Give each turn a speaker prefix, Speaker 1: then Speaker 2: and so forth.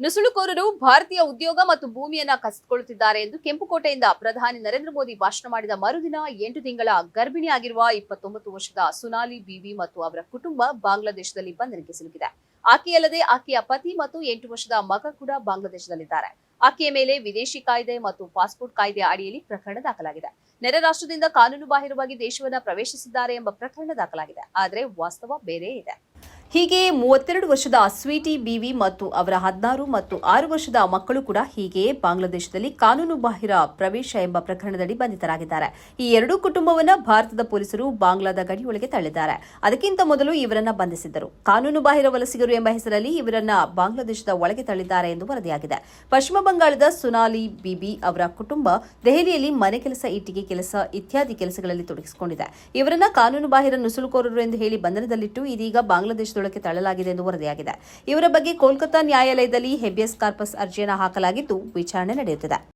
Speaker 1: ನುಸುಳುಕೋರರು ಭಾರತೀಯ ಉದ್ಯೋಗ ಮತ್ತು ಭೂಮಿಯನ್ನ ಕಸಿದುಕೊಳ್ಳುತ್ತಿದ್ದಾರೆ ಎಂದು ಕೆಂಪುಕೋಟೆಯಿಂದ ಪ್ರಧಾನಿ ನರೇಂದ್ರ ಮೋದಿ ಭಾಷಣ ಮಾಡಿದ ಮರುದಿನ ಎಂಟು ತಿಂಗಳ ಗರ್ಭಿಣಿಯಾಗಿರುವ ಇಪ್ಪತ್ತೊಂಬತ್ತು ವರ್ಷದ ಸುನಾಲಿ ಬಿವಿ ಮತ್ತು ಅವರ ಕುಟುಂಬ ಬಾಂಗ್ಲಾದೇಶದಲ್ಲಿ ಬಂಧನಕ್ಕೆ ಸಿಲುಕಿದೆ. ಆಕೆಯಲ್ಲದೆ ಆಕೆಯ ಪತಿ ಮತ್ತು ಎಂಟು ವರ್ಷದ ಮಗ ಕೂಡ ಬಾಂಗ್ಲಾದೇಶದಲ್ಲಿದ್ದಾರೆ. ಆಕೆಯ ಮೇಲೆ ವಿದೇಶಿ ಕಾಯ್ದೆ ಮತ್ತು ಪಾಸ್ಪೋರ್ಟ್ ಕಾಯ್ದೆ ಅಡಿಯಲ್ಲಿ ಪ್ರಕರಣ ದಾಖಲಾಗಿದೆ. ನೆರೆ ರಾಷ್ಟ್ರದಿಂದ ಕಾನೂನು ಬಾಹಿರವಾಗಿ ದೇಶವನ್ನ ಪ್ರವೇಶಿಸಿದ್ದಾರೆ ಎಂಬ ಪ್ರಕರಣ ದಾಖಲಾಗಿದೆ. ಆದರೆ ವಾಸ್ತವ ಬೇರೆ ಇದೆ. ಹೀಗೆ ಮೂವತ್ತೆರಡು ವರ್ಷದ ಸ್ವೀಟಿ ಬಿವಿ ಮತ್ತು ಅವರ ಹದಿನಾರು ಮತ್ತು ಆರು ವರ್ಷದ ಮಕ್ಕಳು ಕೂಡ ಹೀಗೆ ಬಾಂಗ್ಲಾದೇಶದಲ್ಲಿ ಕಾನೂನು ಬಾಹಿರ ಪ್ರವೇಶ ಎಂಬ ಪ್ರಕರಣದಡಿ ಬಂಧಿತರಾಗಿದ್ದಾರೆ. ಈ ಎರಡೂ ಕುಟುಂಬವನ್ನು ಭಾರತದ ಪೊಲೀಸರು ಬಾಂಗ್ಲಾದ ಗಡಿಯೊಳಗೆ ತಳ್ಳಿದ್ದಾರೆ. ಅದಕ್ಕಿಂತ ಮೊದಲು ಇವರನ್ನ ಬಂಧಿಸಿದ್ದರು. ಕಾನೂನು ಬಾಹಿರ ವಲಸಿಗರು ಎಂಬ ಹೆಸರಲ್ಲಿ ಇವರನ್ನ ಬಾಂಗ್ಲಾದೇಶದ ಒಳಗೆ ತಳ್ಳಿದ್ದಾರೆ ಎಂದು ವರದಿಯಾಗಿದೆ. ಪಶ್ಚಿಮ ಬಂಗಾಳದ ಸುನಾಲಿ ಬಿಬಿ ಅವರ ಕುಟುಂಬ ದೆಹಲಿಯಲ್ಲಿ ಮನೆ ಕೆಲಸ ಇಟ್ಟಿಗೆ ಕೆಲಸ ಇತ್ಯಾದಿ ಕೆಲಸಗಳಲ್ಲಿ ತೊಡಗಿಸಿಕೊಂಡಿದೆ. ಇವರನ್ನ ಕಾನೂನು ಬಾಹಿರ ನುಸುಳುಕೋರರು ಎಂದು ಹೇಳಿ ಬಂಧನದಲ್ಲಿಟ್ಟು ಇದೀಗ ಬಾಂಗ್ಲಾದೇಶದೊಳಗೆ ತಳ್ಳಲಾಗಿದೆ ಎಂದು ವರದಿಯಾಗಿದೆ. ಇವರ ಬಗ್ಗೆ ಕೋಲ್ಕತಾ ನ್ಯಾಯಾಲಯದಲ್ಲಿ ಹೆಬಿಯಸ್ ಕಾರ್ಪಸ್ ಅರ್ಜಿಯನ್ನು ಹಾಕಲಾಗಿದ್ದು ವಿಚಾರಣೆ ನಡೆಯುತ್ತಿದೆ.